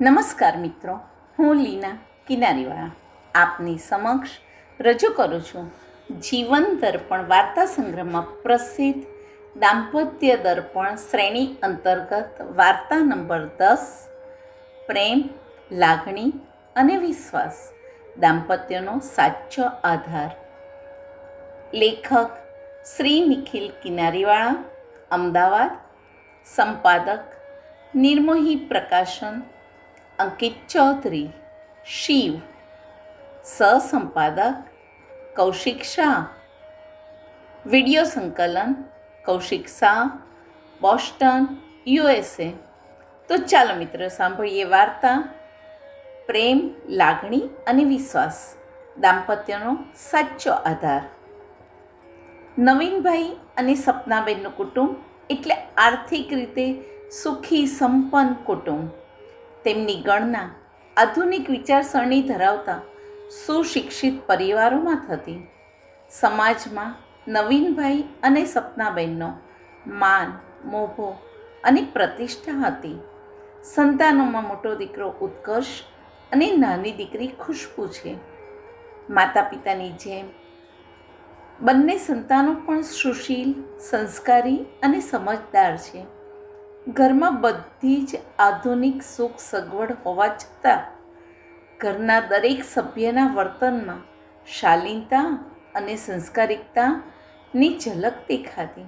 નમસ્કાર મિત્રો, હું લીના કિનારીવાળા. આપની સમક્ષ રજૂ કરું છું જીવન દર્પણ વાર્તા સંગ્રહમાં પ્રસિદ્ધ દાંપત્ય દર્પણ શ્રેણી અંતર્ગત વાર્તા નંબર દસ, પ્રેમ, લાગણી અને વિશ્વાસ, દાંપત્યનો સાચો આધાર. લેખક શ્રી નિખિલ કિનારીવાળા, અમદાવાદ. સંપાદક નિર્મોહી પ્રકાશન અંકિત ચૌધરી, શિવ, સહસંપાદક, કૌશિક શાહ, વિડિયો સંકલન, કૌશિક શાહ, બોસ્ટન, યુએસએ. તો ચાલો મિત્રો, સાંભળીએ વાર્તા, પ્રેમ, લાગણી અને વિશ્વાસ, દાંપત્યનો સાચો આધાર. નવીનભાઈ અને સપનાબેનનું કુટુંબ એટલે આર્થિક રીતે સુખી સંપન્ન કુટુંબ. તેમની ગણના આધુનિક વિચારસરણી ધરાવતા સુશિક્ષિત પરિવારોમાં થતી. સમાજમાં નવીનભાઈ અને સપનાબેનનો માન, મોભો અને પ્રતિષ્ઠા હતી. સંતાનોમાં મોટો દીકરો ઉત્કર્ષ અને નાની દીકરી ખુશ્બુ છે. માતા પિતાની જેમ બંને સંતાનો પણ સુશીલ, સંસ્કારી અને સમજદાર છે. ઘરમાં બધી જ આધુનિક સુખ સગવડ હોવા છતાં ઘરના દરેક સભ્યના વર્તનમાં શાલીનતા અને સંસ્કારિકતાની ઝલક દેખાતી.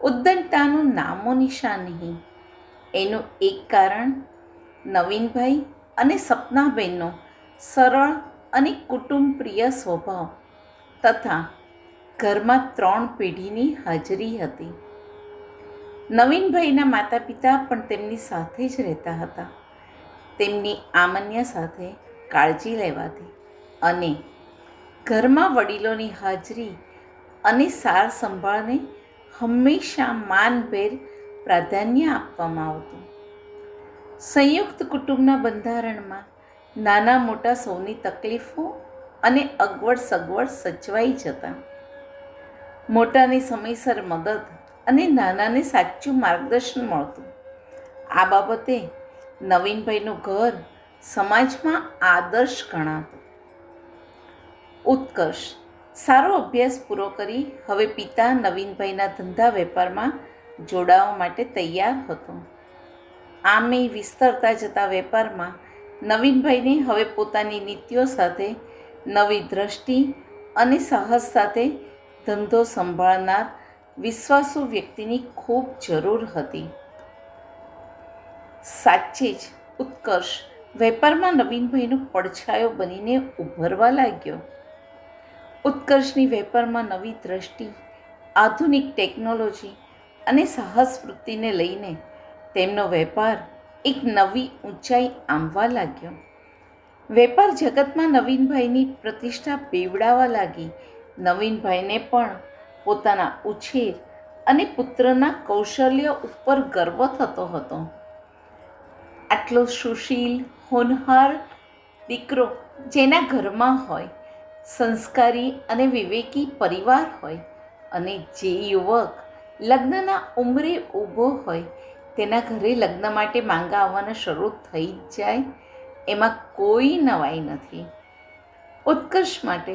ઉદ્દંડતાનું નામો નિશાન નહીં. એનું એક કારણ નવીનભાઈ અને સપનાબેનનો સરળ અને કુટુંબપ્રિય સ્વભાવ તથા ઘરમાં ત્રણ પેઢીની હાજરી હતી. નવીનભાઈના માતા પિતા પણ તેમની સાથે જ રહેતા હતા. તેમની આમન્ય સાથે કાળજી લેવાતી અને ઘરમાં વડીલોની હાજરી અને સાર સંભાળને હંમેશા માનભેર પ્રાધાન્ય આપવામાં આવતું. સંયુક્ત કુટુંબના બંધારણમાં નાના મોટા સૌની તકલીફો અને અગવડ સગવડ સચવાઈ જતા. મોટાની સમયસર મદદ અને નાનાને સાચું માર્ગદર્શન મળતું. આ બાબતે નવીનભાઈનું ઘર સમાજમાં આદર્શ ગણાતું. ઉત્કર્ષ. સારો અભ્યાસ પૂરો કરી હવે પિતા નવીનભાઈના ધંધા વેપારમાં જોડાવા માટે તૈયાર હતો. આમે વિસ્તરતા જતા વેપારમાં નવીનભાઈને હવે પોતાની નીતિઓ સાથે નવી દ્રષ્ટિ અને સાહસ સાથે ધંધો સંભાળનાર વિશ્વાસુ વ્યક્તિની ખૂબ જરૂર હતી. સાચે જ ઉત્કર્ષ વેપારમાં નવીનભાઈનો પડછાયો બનીને ઉભરવા લાગ્યો. ઉત્કર્ષની વેપારમાં નવી દ્રષ્ટિ, આધુનિક ટેકનોલોજી અને સાહસ વૃત્તિને લઈને તેમનો વેપાર એક નવી ઊંચાઈ આંબવા લાગ્યો. વેપાર જગતમાં નવીનભાઈની પ્રતિષ્ઠા બેવડાવા લાગી. નવીનભાઈને પણ પોતાના ઉછેર અને પુત્રના કૌશલ્ય ઉપર ગર્વ થતો હતો. આટલો સુશીલ, હોનહાર દીકરો જેના ઘરમાં હોય, સંસ્કારી અને વિવેકી પરિવાર હોય અને જે યુવક લગ્નના ઉંમરે ઊભો હોય તેના ઘરે લગ્ન માટે માંગા આવવાના શરૂ થઈ જ જાય, એમાં કોઈ નવાઈ નથી. ઉત્કર્ષ માટે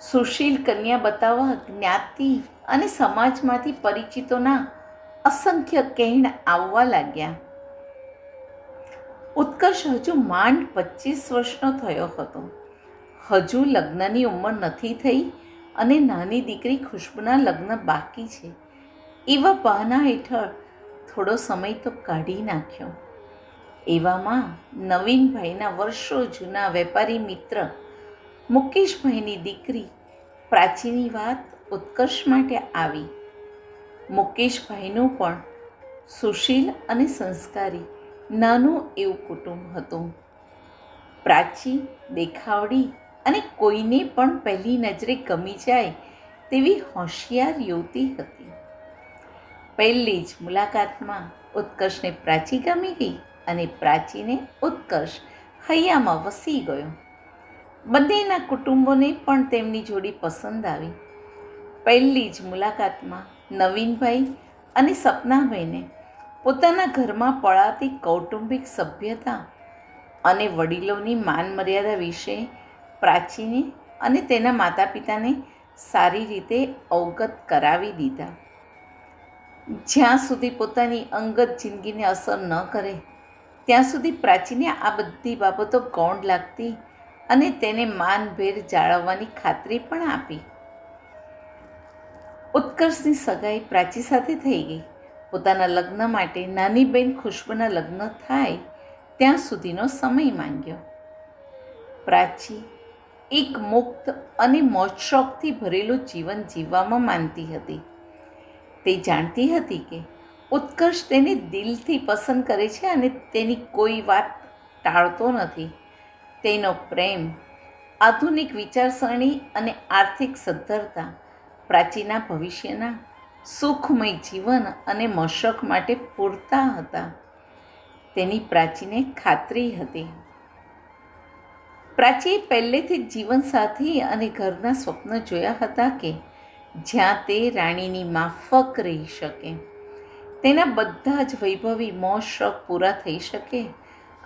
સુશીલ કન્યા બતાવવા જ્ઞાતિ અને સમાજમાંથી પરિચિતોના અસંખ્ય કહેણ આવવા લાગ્યા. ઉત્કર્ષ હજુ માંડ પચીસ વર્ષનો થયો હતો. હજુ લગ્નની ઉંમર નથી થઈ અને નાની દીકરી ખુશ્બુના લગ્ન બાકી છે. એવા બહાના હેઠળ થોડો સમય તો કાઢી નાખ્યો. એવામાં નવીનભાઈના વર્ષો જૂના વેપારી મિત્ર મુકેશભાઈની દીકરી પ્રાચીની વાત ઉત્કર્ષ માટે આવી. મુકેશભાઈનું પણ સુશીલ અને સંસ્કારી નાનું એવું કુટુંબ હતું. પ્રાચી, દેખાવડી અને કોઈને પણ પહેલી નજરે ગમી જાય તેવી હોશિયાર યુવતી હતી. પહેલી જ મુલાકાતમાં ઉત્કર્ષને પ્રાચી ગમી ગઈ અને પ્રાચીને ઉત્કર્ષ હૈયામાં વસી ગયો. બંનેના કુટુંબોને પણ તેમની જોડી પસંદ આવી. પહેલી જ મુલાકાતમાં નવીનભાઈ અને સપનાભાઈને પોતાના ઘરમાં પળાતી કૌટુંબિક સભ્યતા અને વડીલોની માન મર્યાદા વિશે પ્રાચીને અને તેના માતા પિતાને સારી રીતે અવગત કરાવી દીધા. જ્યાં સુધી પોતાની અંગત જિંદગીને અસર ન કરે, ત્યાં સુધી પ્રાચીને આ બધી બાબતો ગૌણ લાગતી અને તેને માનભેર જાળવવાની ખાતરી પણ આપી. ઉત્કર્ષની સગાઈ પ્રાચી સાથે થઈ ગઈ. પોતાના લગ્ન માટે નાની બેન ખુશ્બુના લગ્ન થાય ત્યાં સુધીનો સમય માંગ્યો. પ્રાચી એક મુક્ત અને મોજશોખથી ભરેલું જીવન જીવવામાં માનતી હતી. તે જાણતી હતી કે ઉત્કર્ષ તેને દિલથી પસંદ કરે છે અને તેની કોઈ વાત ટાળતો નથી. તેનો પ્રેમ, આધુનિક વિચારસરણી અને આર્થિક સદ્ધરતા, પ્રાચીના ભવિષ્યના સુખમય જીવન અને મશક માટે પૂરતા હતા. તેની પ્રાચીને ખાતરી હતી. પ્રાચીએ પહેલેથી જ જીવનસાથી અને ઘરના સ્વપ્ન જોયા હતા કે જ્યાં તે રાણીની માફક રહી શકે. તેના બધા જ વૈભવી મોજ શોખ પૂરા થઈ શકે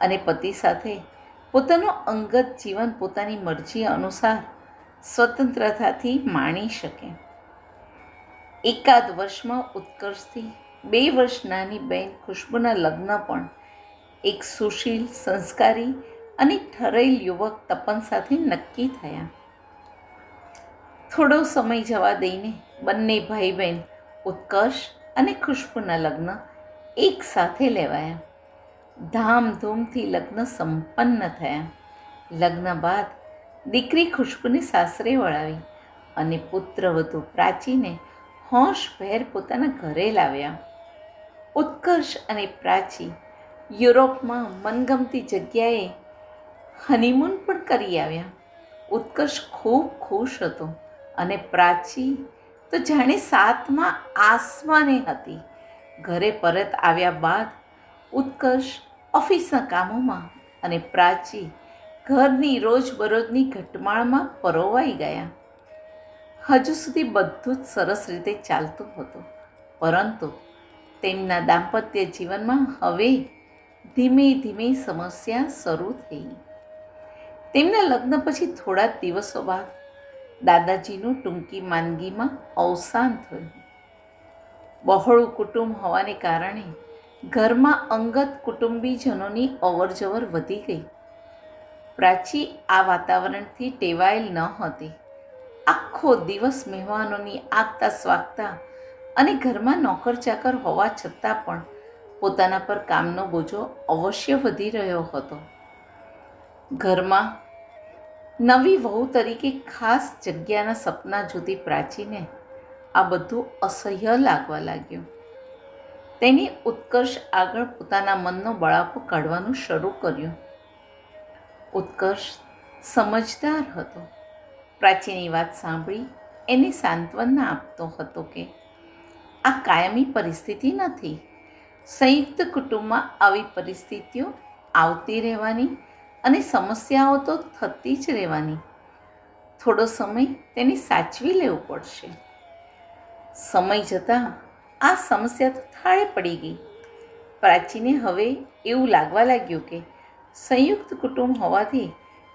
અને પતિ સાથે પોતાનું અંગત જીવન પોતાની મરજી અનુસાર સ્વતંત્રતાથી માણી શકે. એકાદ વર્ષમાં ઉત્કર્ષથી બે વર્ષ નાની બહેન ખુશ્બુના લગ્ન પણ એક સુશીલ, સંસ્કારી અને ઠરેલ યુવક તપન સાથે નક્કી થયા. થોડો સમય જવા દઈને બંને ભાઈ બહેન ઉત્કર્ષ અને ખુશ્બુના લગ્ન એક સાથે લેવાયા. ધામધૂમથી લગ્ન સંપન્ન થયા. લગ્ન બાદ દીકરી ખુશ્બુને સાસરે વળાવી અને પુત્રવધુ પ્રાચીને હોંશભેર પોતાના ઘરે લાવ્યા. ઉત્કર્ષ અને પ્રાચી યુરોપમાં મનગમતી જગ્યાએ હનીમૂન પણ કરી આવ્યા. ઉત્કર્ષ ખૂબ ખુશ હતો અને પ્રાચી તો જાણે સાતમાં આસમાને હતી. ઘરે પરત આવ્યા બાદ ઉત્કર્ષ ઓફિસના કામોમાં અને પ્રાચી ઘરની રોજબરોજની ઘટમાળમાં પરોવાઈ ગયા. હજુ સુધી બધું જ સરસ રીતે ચાલતું હતું. પરંતુ તેમના દાંપત્ય જીવનમાં હવે ધીમે ધીમે સમસ્યા શરૂ થઈ. તેમના લગ્ન પછી થોડા દિવસો બાદ દાદાજીનું ટૂંકી માંદગીમાં અવસાન થયું. બહોળું કુટુંબ હોવાને કારણે ઘરમાં અંગત કુટુંબીજનોની અવરજવર વધી ગઈ. પ્રાચી આ વાતાવરણથી ટેવાયેલ ન હતી. આખો દિવસ મહેમાનોની આગતા સ્વાગતા અને ઘરમાં નોકર ચાકર હોવા છતાં પણ પોતાના પર કામનો બોજો અવશ્ય વધી રહ્યો હતો. ઘરમાં નવી વહુ તરીકે ખાસ જગ્યાના સપના જોતી પ્રાચીને આ બધું અસહ્ય લાગવા લાગ્યું. તેને ઉત્કર્ષ આગળ પોતાના મનનો બળાપો કાઢવાનું શરૂ કર્યું. ઉત્કર્ષ સમજદાર હતો. પ્રાચીની વાત સાંભળી એને સાંત્વના આપતો હતો કે, આ કાયમી પરિસ્થિતિ નથી. સંયુક્ત કુટુંબમાં આવી પરિસ્થિતિઓ આવતી રહેવાની અને સમસ્યાઓ તો થતી જ રહેવાની. થોડો સમય તેને સાચવી લેવો પડશે. સમય જતાં આ સમસ્યા તો થાળે પડી ગઈ. પ્રાચીને હવે એવું લાગવા લાગ્યું કે સંયુક્ત કુટુંબ હોવાથી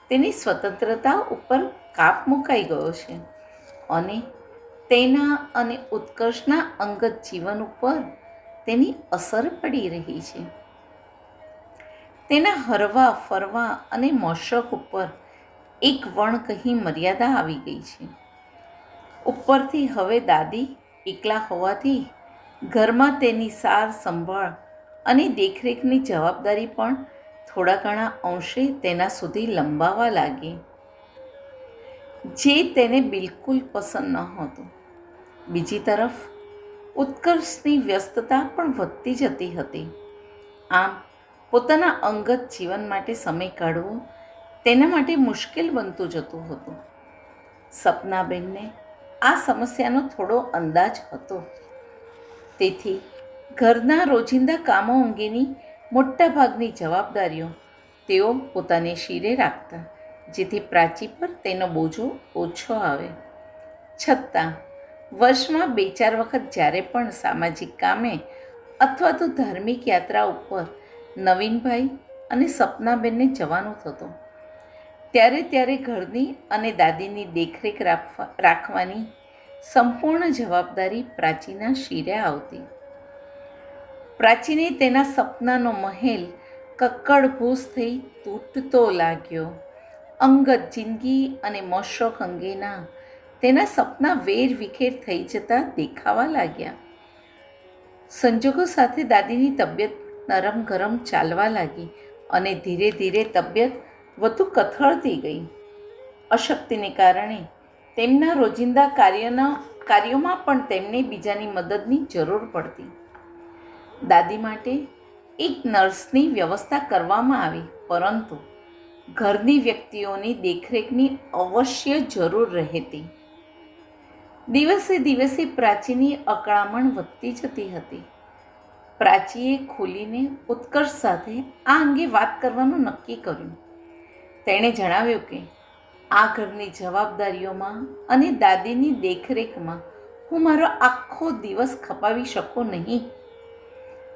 તેની સ્વતંત્રતા ઉપર કાપ મુકાઈ ગયો છે અને તેના અને ઉત્કર્ષના અંગત જીવન ઉપર તેની અસર પડી રહી છે. તેના હરવા, ફરવા અને મોશક ઉપર એક વણ કહી મર્યાદા આવી ગઈ છે. ઉપરથી હવે દાદી એકલા હોવાથી ઘરમાં તેની સાર સંભાળ અને દેખરેખની જવાબદારી પણ થોડા ઘણા અંશે તેના સુધી લંબાવા લાગી. જે તેને બિલકુલ પસંદ ન હતું. બીજી તરફ, ઉત્કર્ષની વ્યસ્તતા પણ વધતી જતી હતી. આમ, પોતાના અંગત જીવન માટે સમય કાઢવો તેના માટે મુશ્કેલ બનતું જતું હતું. સપનાબેનને આ સમસ્યાનો થોડો અંદાજ હતો. તેથી ઘરના રોજિંદા કામો અંગેની મોટાભાગની જવાબદારીઓ તેઓ પોતાને શિરે રાખતા, જેથી પ્રાચી પર તેનો બોજો ઓછો આવે. છતાં, વર્ષમાં બે ચાર વખત જ્યારે પણ સામાજિક કામે અથવા તો ધાર્મિક યાત્રા ઉપર નવીનભાઈ અને સપનાબેનને જવાનું થતું, ત્યારે ત્યારે ઘરની અને દાદીની દેખરેખ રાખવા રાખવાની સંપૂર્ણ જવાબદારી પ્રાચીના શિરે આવતી. પ્રાચીને તેના સપનાનો મહેલ કક્કડભૂસ થઈ તૂટતો લાગ્યો. અંગત જિંદગી અને મોશોક અંગેના તેના સપના વેર વિખેર થઈ જતા દેખાવા લાગ્યા. સંજોગો સાથે દાદીની તબિયત નરમ ગરમ ચાલવા લાગી અને ધીરે ધીરે તબિયત વધુ કથળતી ગઈ. અશક્તિને કારણે તેમના રોજિંદા કાર્યના કાર્યોમાં પણ તેમને બીજાની મદદની જરૂર પડતી. દાદી માટે એક નર્સની વ્યવસ્થા કરવામાં આવી, પરંતુ ઘરની વ્યક્તિઓની દેખરેખની અવશ્ય જરૂર રહેતી. દિવસે દિવસે પ્રાચીની અકળામણ વધતી જતી હતી. પ્રાચીએ ખોલીને ઉત્કર્ષ સાથે આ અંગે વાત કરવાનું નક્કી કર્યું. તેણે જણાવ્યું કે આ ઘરની જવાબદારીઓમાં અને દાદીની દેખરેખમાં હું મારો આખો દિવસ ખપાવી શકું નહીં.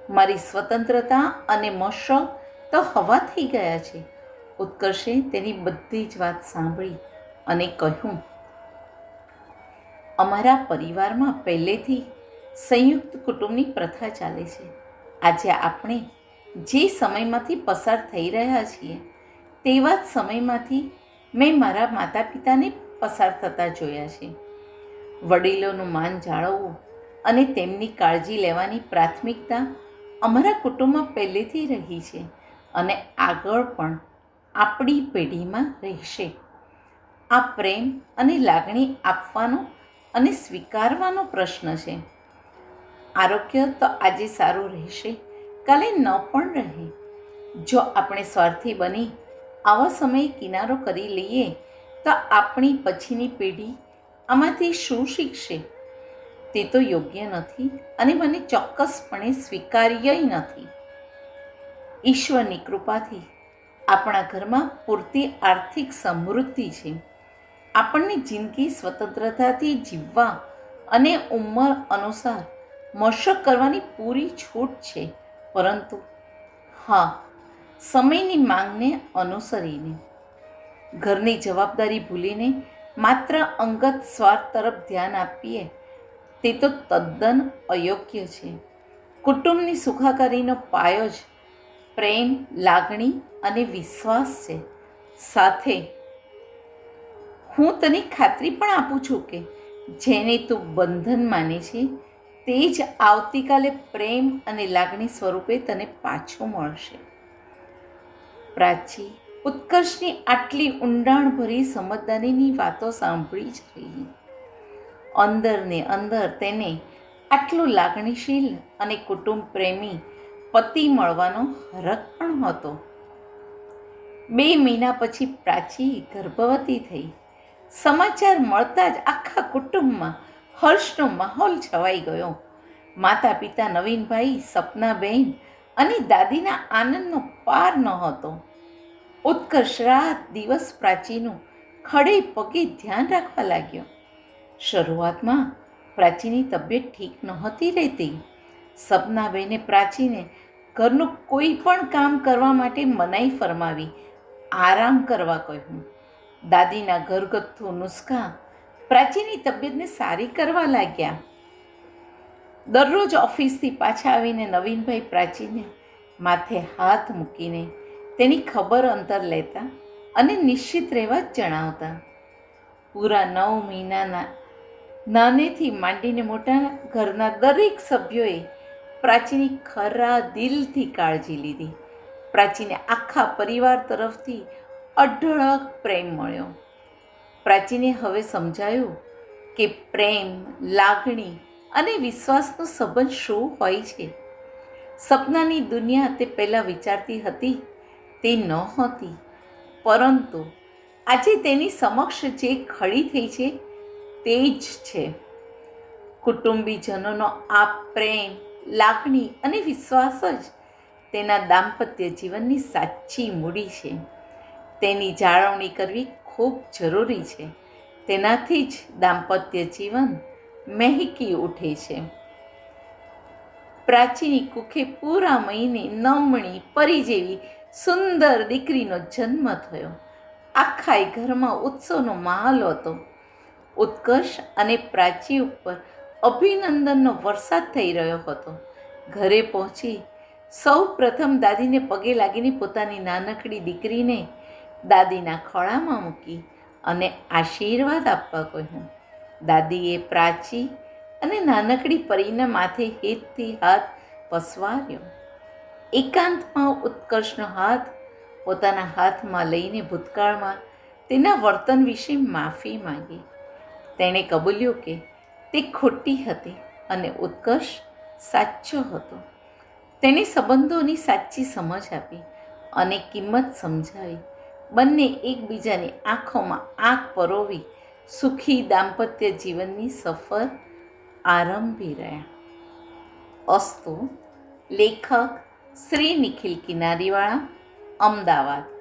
મારી સ્વતંત્રતા અને મશો તો હવા થઈ ગયા છે. ઉત્કર્ષે તેની બધી જ વાત સાંભળી અને કહ્યું, અમારા પરિવારમાં પહેલેથી સંયુક્ત કુટુંબની પ્રથા ચાલે છે. આજે આપણે જે સમયમાંથી પસાર થઈ રહ્યા છીએ, તેવા જ સમયમાંથી મેં મારા માતા પિતાને પસાર થતા જોયા છે. વડીલોનું માન જાળવવું અને તેમની કાળજી લેવાની પ્રાથમિકતા અમારા કુટુંબમાં પહેલેથી રહી છે અને આગળ પણ આપણી પેઢીમાં રહેશે. આ પ્રેમ અને લાગણી આપવાનો અને સ્વીકારવાનો પ્રશ્ન છે. આરોગ્ય તો આજે સારું રહેશે, કાલે ન પણ રહે. જો આપણે સ્વાર્થી બની આવા સમયે કિનારો કરી લઈએ તો આપણી પછીની પેઢી આમાંથી શું શીખશે? તે તો યોગ્ય નથી અને મને ચોક્કસપણે સ્વીકાર્ય નથી. ઈશ્વરની કૃપાથી આપણા ઘરમાં પૂરતી આર્થિક સમૃદ્ધિ છે. આપણને જિંદગી સ્વતંત્રતાથી જીવવા અને ઉંમર અનુસાર મશક કરવાની પૂરી છૂટ છે. પરંતુ હા સમયની માંગને અનુસરીને, ઘરની જવાબદારી ભૂલીને માત્ર અંગત સ્વાર્થ તરફ ધ્યાન આપીએ, તે તો તદ્દન અયોગ્ય છે. કુટુંબની સુખાકારીનો પાયો જ પ્રેમ, લાગણી અને વિશ્વાસ છે. સાથે, હું તને ખાતરી પણ આપું છું કે જેને તું બંધન માને છે, તે જ આવતીકાલે પ્રેમ અને લાગણી સ્વરૂપે તને પાછું મળશે. પ્રાચી ઉત્કર્ષની આટલી ઊંડાણભરી સમજદારીની વાતો સાંભળી જ રહી. અંદરને અંદર તેને આટલો લાગણીશીલ અને કુટુંબ પ્રેમી પતિ મળવાનો હરખ પણ હતો. બે મહિના પછી પ્રાચી ગર્ભવતી થઈ. સમાચાર મળતા જ આખા કુટુંબમાં હર્ષનો માહોલ છવાઈ ગયો. માતા પિતા નવીનભાઈ, સપનાબેન અને દાદીના આનંદનો પાર નહોતો. ઉત્કર્ષ રાત દિવસ પ્રાચીનું ખડે પગે ધ્યાન રાખવા લાગ્યો. શરૂઆતમાં પ્રાચીની તબિયત ઠીક નહોતી રહેતી. સપનાબેને પ્રાચીને ઘરનું કોઈ પણ કામ કરવા માટે મનાઈ ફરમાવી, આરામ કરવા કહ્યું. દાદીના ઘરગથ્થુ નુસ્ખા પ્રાચીની તબિયતને સારી કરવા લાગ્યા. દરરોજ ઓફિસથી પાછા આવીને નવીનભાઈ પ્રાચીને માથે હાથ મૂકીને તેની ખબર અંતર લેતા અને નિશ્ચિત રહેવા જણાવતા. પૂરા નવ મહિનાના નાનેથી માંડીને મોટા ઘરના દરેક સભ્યોએ પ્રાચીની ખરા દિલથી કાળજી લીધી. પ્રાચીને આખા પરિવાર તરફથી અઢળક પ્રેમ મળ્યો. પ્રાચીને હવે સમજાયું કે પ્રેમ, લાગણી અને વિશ્વાસનો સંબંધ શું હોય છે? સપનાની દુનિયા તે પહેલાં વિચારતી હતી તે નહોતી. પરંતુ આજે તેની સમક્ષ જે ખડી થઈ છે તે જ છે. કુટુંબીજનોનો આ પ્રેમ, લાગણી અને વિશ્વાસ જ તેના દાંપત્ય જીવનની સાચી મૂડી છે. તેની જાળવણી કરવી ખૂબ જરૂરી છે. તેનાથી જ દાંપત્ય જીવન મહેકી ઉઠે છે. પ્રાચીની કુખે પૂરા મહિને નમણી, પરી જેવી સુંદર દીકરીનો જન્મ થયો. આખાય ઘરમાં ઉત્સવનો માહોલ હતો. ઉત્કર્ષ અને પ્રાચી ઉપર અભિનંદનનો વરસાદ થઈ રહ્યો હતો. ઘરે પહોંચી સૌ પ્રથમ દાદીને પગે લાગીને પોતાની નાનકડી દીકરીને દાદીના ખોળામાં મૂકી અને આશીર્વાદ આપવા કહ્યું. દાદીએ પ્રાચી અને નાનકડી પરીના માથે હેતથી હાથ પસવાર્યો. એકાંતમાં ઉત્કર્ષનો હાથ પોતાના હાથમાં લઈને ભૂતકાળમાં તેના વર્તન વિશે માફી માંગી. તેણે કબૂલ્યું કે તે ખોટી હતી અને ઉત્કર્ષ સાચો હતો. તેણે સંબંધોની સાચી સમજ આપી અને કિંમત સમજાવી. બંને એકબીજાની આંખોમાં આંખ પરોવી સુખી દાંપત્ય જીવનની સફર આરંભી રહ્યા. અસ્તુ, લેખક શ્રી નિખિલ કિનારીવાળા અમદાવાદ.